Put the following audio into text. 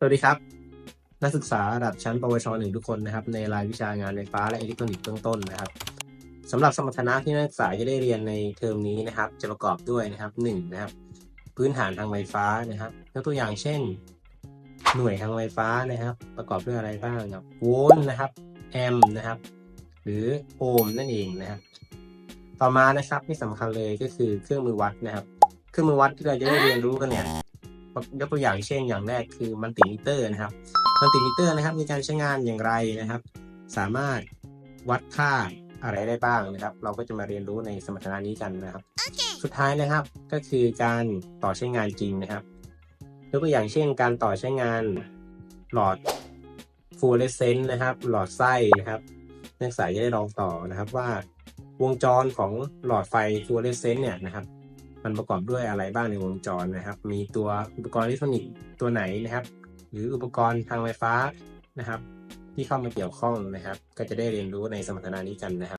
สวัสดีครับ นักศึกษาระดับชั้นปวชหนึ่งทุกคนนะครับ ในรายวิชางานไฟฟ้าและอิเล็กทรอนิกส์เบื้องต้นนะครับสำหรับสมรรถนะที่นักศึกษาจะได้เรียนในเทอมนี้นะครับ จะประกอบด้วยนะครับหนึ่งนะครับ พื้นฐานทางไฟฟ้านะครับยกตัวอย่างเช่น หน่วยทางไฟฟ้านะครับ ประกอบด้วยอะไรบ้างครับโวลต์นะครับแอมป์นะครับ หรือโอห์มนั่นเองนะครับ ต่อมานะครับที่สำคัญเลยก็คือเครื่องมือวัดนะครับ เครื่องมือวัดที่เราจะได้เรียนรู้กันเนี่ย ยกตัวอย่างเช่นอย่างแรกคือมัลติมิเตอร์นะครับมัลติมิเตอร์นะครับ มีการใช้งานอย่างไรนะครับ สามารถวัดค่าอะไรได้บ้างนะครับ เราก็จะมาเรียนรู้ในสมรรถนะนี้กันนะครับสุดท้ายนะครับก็คือการต่อใช้งานจริงนะครับยกตัวอย่างเช่น การต่อใช้งานหลอดฟลูออเรสเซนต์นะครับ หลอดไส้นะครับนักศึกษาจะได้ลองต่อนะครับว่า วงจรของหลอดไฟฟลูออเรสเซนต์เนี่ยนะครับ มันประกอบด้วยอะไรบ้างในวงจรนะครับ มีตัวอุปกรณ์อิเล็กทรอนิกส์ตัวไหนนะครับ หรืออุปกรณ์ทางไฟฟ้านะครับ ที่เข้ามาเกี่ยวข้องนะครับ ก็จะได้เรียนรู้ในสมรรถนะนี้กันนะครับ